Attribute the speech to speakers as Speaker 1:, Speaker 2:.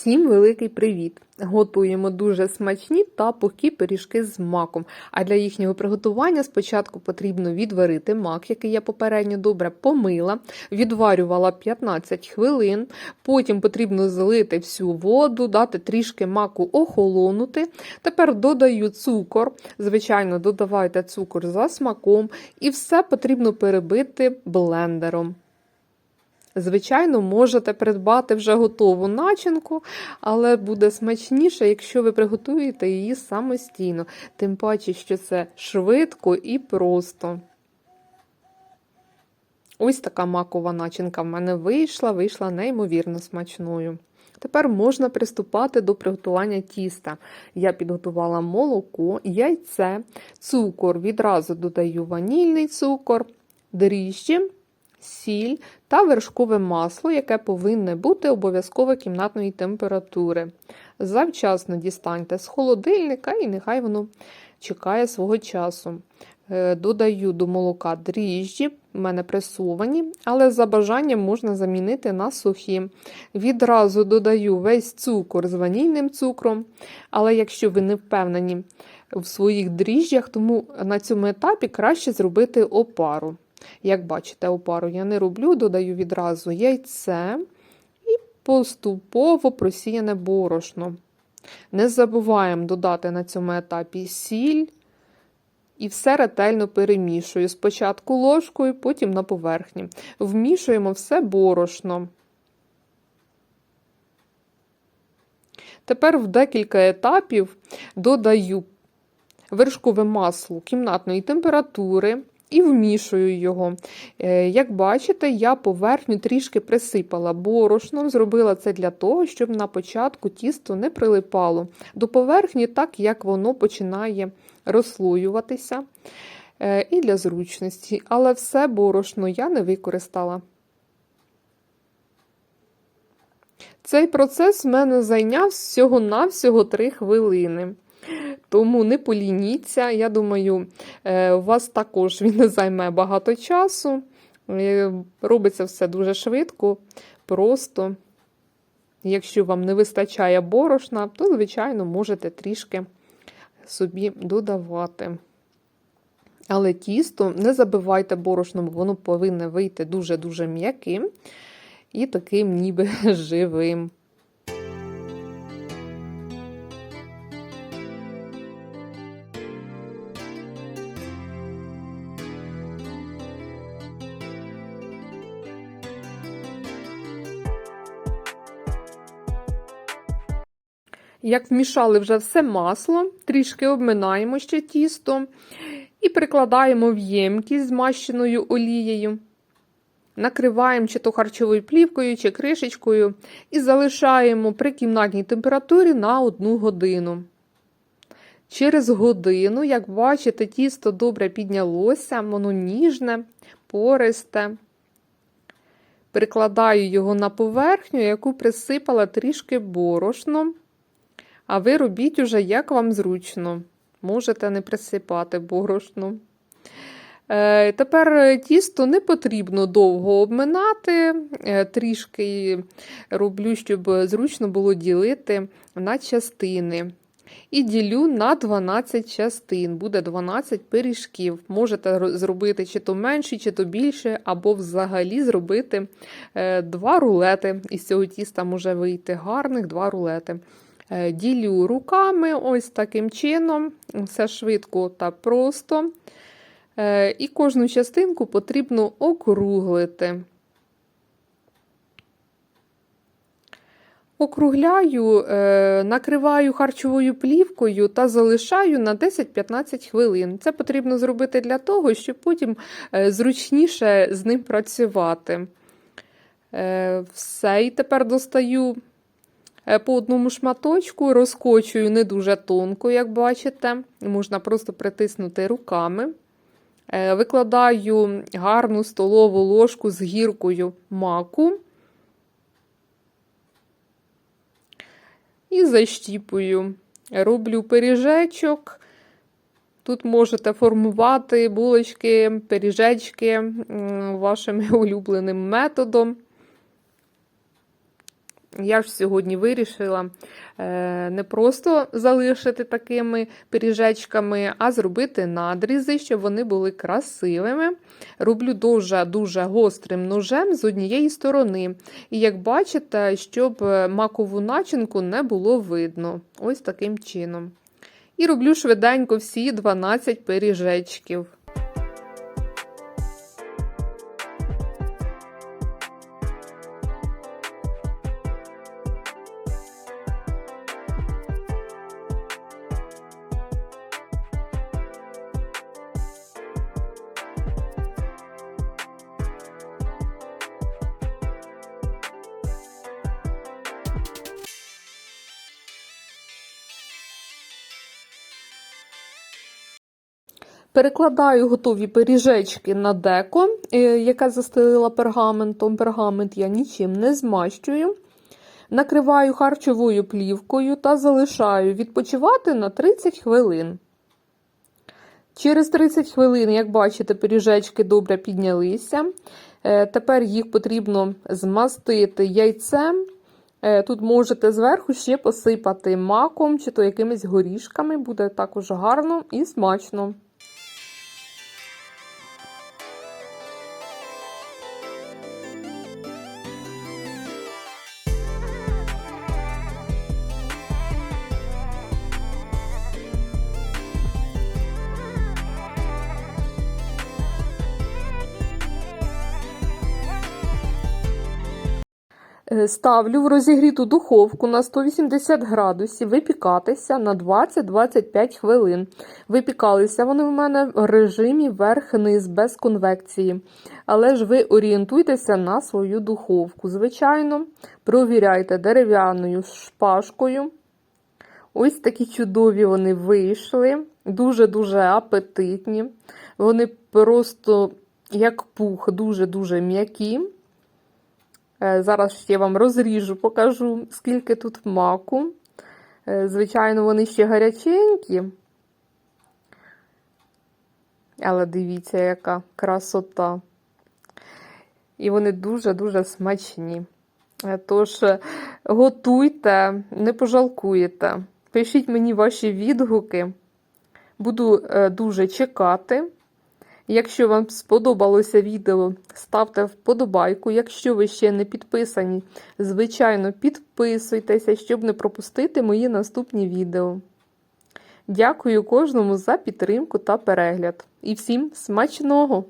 Speaker 1: Всім великий привіт! Готуємо дуже смачні та пухкі пиріжки з маком. А для їхнього приготування спочатку потрібно відварити мак, який я попередньо добре помила, відварювала 15 хвилин. Потім потрібно залити всю воду, дати трішки маку охолонути. Тепер додаю цукор. Звичайно, додавайте цукор за смаком, і все потрібно перебити блендером. Звичайно, можете придбати вже готову начинку, але буде смачніше, якщо ви приготуєте її самостійно. Тим паче, що це швидко і просто. Ось така макова начинка в мене вийшла, вийшла неймовірно смачною. Тепер можна приступати до приготування тіста. Я підготувала молоко, яйце, цукор, відразу додаю ванільний цукор, дріжджі сіль та вершкове масло, яке повинне бути обов'язково кімнатної температури. Завчасно дістаньте з холодильника і нехай воно чекає свого часу. Е, додаю до молока дріжджі, в мене пресовані, але за бажанням можна замінити на сухі. Відразу додаю весь цукор з ванільним цукром, але якщо ви не впевнені в своїх дріжджах, тому на цьому етапі краще зробити опару. Як бачите, опару я не роблю, додаю відразу яйце і поступово просіяне борошно. Не забуваємо додати на цьому етапі сіль. І все ретельно перемішую. Спочатку ложкою, потім на поверхні. Вмішуємо все борошно. Тепер в декілька етапів додаю вершкове масло кімнатної температури і вмішую його. Е, як бачите, я поверхню трішки присипала борошном, зробила це для того, щоб на початку тісто не прилипало до поверхні, так як воно починає розслоюватися. Е, і для зручності, але все борошно я не використала. Цей процес в мене зайняв всього-навсього 3 хвилини. Тому не полініться. Я думаю, е, у вас також він не займе багато часу. Е, робиться все дуже швидко, просто. Якщо вам не вистачає борошна, то, звичайно, можете трішки собі додавати. Але тісто не забивайте борошном, воно повинне вийти дуже-дуже м'яким і таким ніби живим. Як вмішали вже все масло, трішки обминаємо ще тісто і прикладаємо в ємкість змащеною олією. Накриваємо чи то харчовою плівкою, чи кришечкою і залишаємо при кімнатній температурі на 1 годину. Через годину, як бачите, тісто добре піднялося, воно ніжне, пористе. Прикладаю його на поверхню, яку присипала трішки борошном. А ви робіть уже, як вам зручно. Можете не присипати борошно. Е, тепер тісто не потрібно довго обминати, е, трішки роблю, щоб зручно було ділити на частини. І ділю на 12 частин, буде 12 пиріжків. Можете зробити чи то менше, чи то більше, або взагалі зробити е, два рулети. Із цього тіста може вийти гарних два рулети. Е, ділю руками ось таким чином, все швидко та просто. Е, і кожну частинку потрібно округлити. Округляю, е, накриваю харчовою плівкою та залишаю на 10-15 хвилин. Це потрібно зробити для того, щоб потім зручніше з ним працювати. Все, і тепер достаю по одному шматочку, розкочую не дуже тонко, як бачите, можна просто притиснути руками. Е, викладаю гарну столову ложку з гіркою маку і защіпую. Роблю пиріжечок. Тут можете формувати булочки, пиріжечки вашим улюбленим методом. Я ж сьогодні вирішила е, не просто залишити такими пиріжечками, а зробити надрізи, щоб вони були красивими. Роблю дуже-дуже гострим ножем з однієї сторони. І як бачите, щоб е, макову начинку не було видно. Ось таким чином. І роблю швиденько всі 12 пиріжечків. Перекладаю готові пиріжечки на деко, е, яке застелила пергаментом. Пергамент я нічим не змащую. Накриваю харчовою плівкою та залишаю відпочивати на 30 хвилин. Через 30 хвилин, як бачите, пиріжечки добре піднялися. Е, Тепер їх потрібно змастити яйцем. Е, Тут можете зверху ще посипати маком чи то якимись горішками, буде також гарно і смачно. Ставлю в розігріту духовку на 180 градусів випікатися на 20-25 хвилин. Випікалися вони в мене в режимі верх-низ без конвекції. Але ж ви орієнтуйтеся на свою духовку. Звичайно, провіряйте дерев'яною шпажкою. Ось такі чудові вони вийшли. Дуже-дуже апетитні. Вони просто, як пух, дуже-дуже м'які. Е, Зараз ще вам розріжу, покажу, скільки тут маку. Е, Звичайно, вони ще гаряченькі. Але дивіться, яка красота. І вони дуже-дуже смачні. Е, Тож, готуйте, не пожалкуєте. Пишіть мені ваші відгуки. Буду дуже чекати. Якщо вам сподобалося відео, ставте вподобайку. Якщо ви ще не підписані, звичайно, підписуйтеся, щоб не пропустити мої наступні відео. Дякую кожному за підтримку та перегляд. І всім смачного!